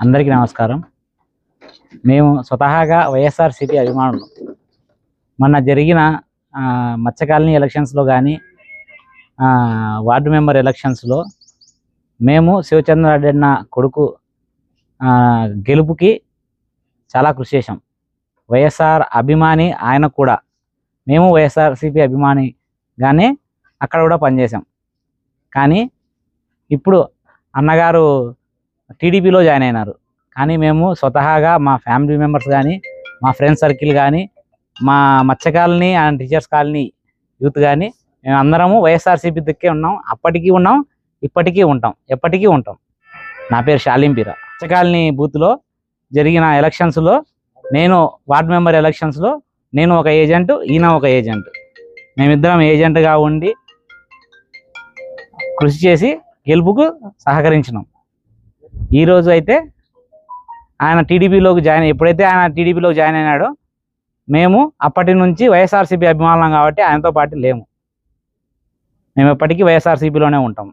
అందరికీ నమస్కారం. మేము స్వతహాగా వైఎస్ఆర్సీపీ అభిమానులు. మొన్న జరిగిన మత్స్యకాలనీ మత్స్య కాలనీ ఎలక్షన్స్లో కానీ వార్డు మెంబర్ ఎలక్షన్స్లో మేము శివచంద్రారెడ్డి అన్న కొడుకు గెలుపుకి చాలా కృషి చేశాం. వైఎస్ఆర్ అభిమాని ఆయన కూడా మేము వైఎస్ఆర్సీపీ అభిమానిగానే అక్కడ కూడా పనిచేసాం కానీ ఇప్పుడు అన్నగారు టీడీపీలో జాయిన్ అయినారు. కానీ మేము స్వతహాగా మా ఫ్యామిలీ మెంబర్స్ కానీ మా ఫ్రెండ్స్ సర్కిల్ కానీ మా మత్స్య colony and teachers colony youth కానీ మేము అందరము వైఎస్ఆర్సీపీ దిక్కే ఉన్నాం. అప్పటికీ ఉన్నాం ఇప్పటికీ ఉంటాం. ఎప్పటికీ ఉంటాం. నా పేరు షాలింపీర మత్స్య కాలనీ బూత్లో జరిగిన ఎలక్షన్స్లో నేను వార్డ్ మెంబర్ ఎలక్షన్స్లో నేను ఒక ఏజెంట్ ఈయన ఒక ఏజెంట్. మేమిద్దరం ఏజెంట్గా ఉండి కృషి చేసి గెలుపుకు సహకరించినాం. ఈరోజు అయితే ఆయన టీడీపీలోకి జాయిన్ ఎప్పుడైతే ఆయన టీడీపీలోకి జాయిన్ అయినాడో మేము అప్పటి నుంచి వైఎస్ఆర్సీపీ అభిమానులం కాబట్టి ఆయనతో పాటు లేము. మేము ఎప్పటికీ వైఎస్ఆర్సీపీలోనే ఉంటాం.